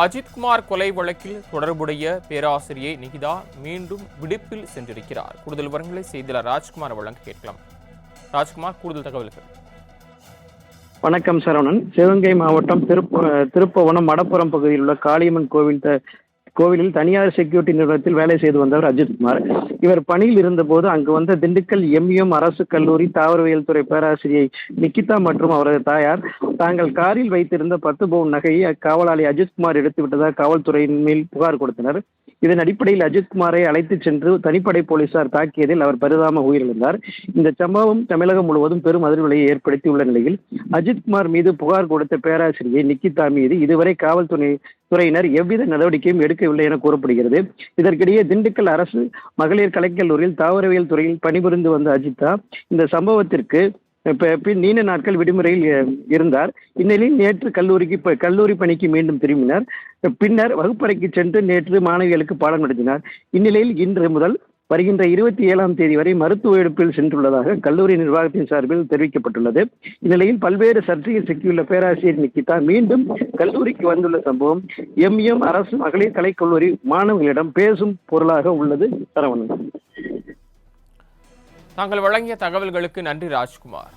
அஜித்குமார் கொலை வழக்கில் தொடர்புடைய பேராசிரியை நிகிதா மீண்டும் விடுப்பில் சென்றிருக்கிறார். கூடுதல் விவரங்களை செய்தியாளர் ராஜ்குமார் வழங்க கேட்கலாம். ராஜ்குமார் கூடுதல் தகவல்கள். வணக்கம் சரவணன். சிவகங்கை மாவட்டம் திருப்ப திருப்பவனம் மடப்புறம் பகுதியில் உள்ள காளியம்மன் கோவில் கோவிலில் தனியார் செக்யூரிட்டி நிறுவனத்தில் வேலை செய்து வந்தவர் அஜித்குமார் இவர் பணியில் இருந்தபோது அங்கு வந்த திண்டுக்கல் எம்எம் அரசு கல்லூரி தாவரவியல் துறை பேராசிரியை நிக்கிதா மற்றும் அவரது தாயார் தாங்கள் காரில் வைத்திருந்த பத்து பவுன் நகையை அக்காவலாளி அஜித்குமார் எடுத்து விட்டதாக காவல்துறையின் மேல் புகார் கொடுத்தனர். இதன் அடிப்படையில் அஜித்குமாரை அழைத்துச் சென்று தனிப்படை போலீசார் தாக்கியதில் அவர் பரிதாம உயிரிழந்தார். இந்த சம்பவம் தமிழகம் முழுவதும் பெரும் அதிர்வலையை ஏற்படுத்தியுள்ள நிலையில் அஜித்குமார் மீது புகார் கொடுத்த பேராசிரியை நிக்கிதா மீது இதுவரை காவல்துறை துறையினர் எவ்வித நடவடிக்கையும் எடுக்கவில்லை என கூறப்படுகிறது. இதற்கிடையே திண்டுக்கல் அரசு மகளிர் கலைக்கல்லூரியில் தாவரவியல் துறையில் பணிபுரிந்து வந்த அஜிதா இந்த சம்பவத்திற்கு இப்போ பின் நீண்ட நாட்கள் விடுமுறையில் இருந்தார். இந்நிலையில் நேற்று கல்லூரிக்கு ப- கல்லூரி பணிக்கு மீண்டும் திரும்பினார். பின்னர் வகுப்பறைக்கு சென்று நேற்று மாணவிகளுக்கு பாடம் நடத்தினார். இந்நிலையில் இன்று முதல் வருகின்ற இருபத்தி ஏழாம் தேதி வரை மருத்துவ எடுப்பில் சென்றுள்ளதாக கல்லூரி நிர்வாகத்தின் சார்பில் தெரிவிக்கப்பட்டுள்ளது. இந்நிலையில் பல்வேறு சர்ச்சையில் சிக்கியுள்ள பேராசிரியர் நிக்கிதா மீண்டும் கல்லூரிக்கு வந்துள்ள சம்பவம் எம்எம் அரசு மகளிர் கலைக்கல்லூரி மாணவர்களிடம் பேசும் பொருளாக உள்ளது. சரவணன். தாங்கள் வழங்கிய தகவல்களுக்கு நன்றி ராஜ்குமார்.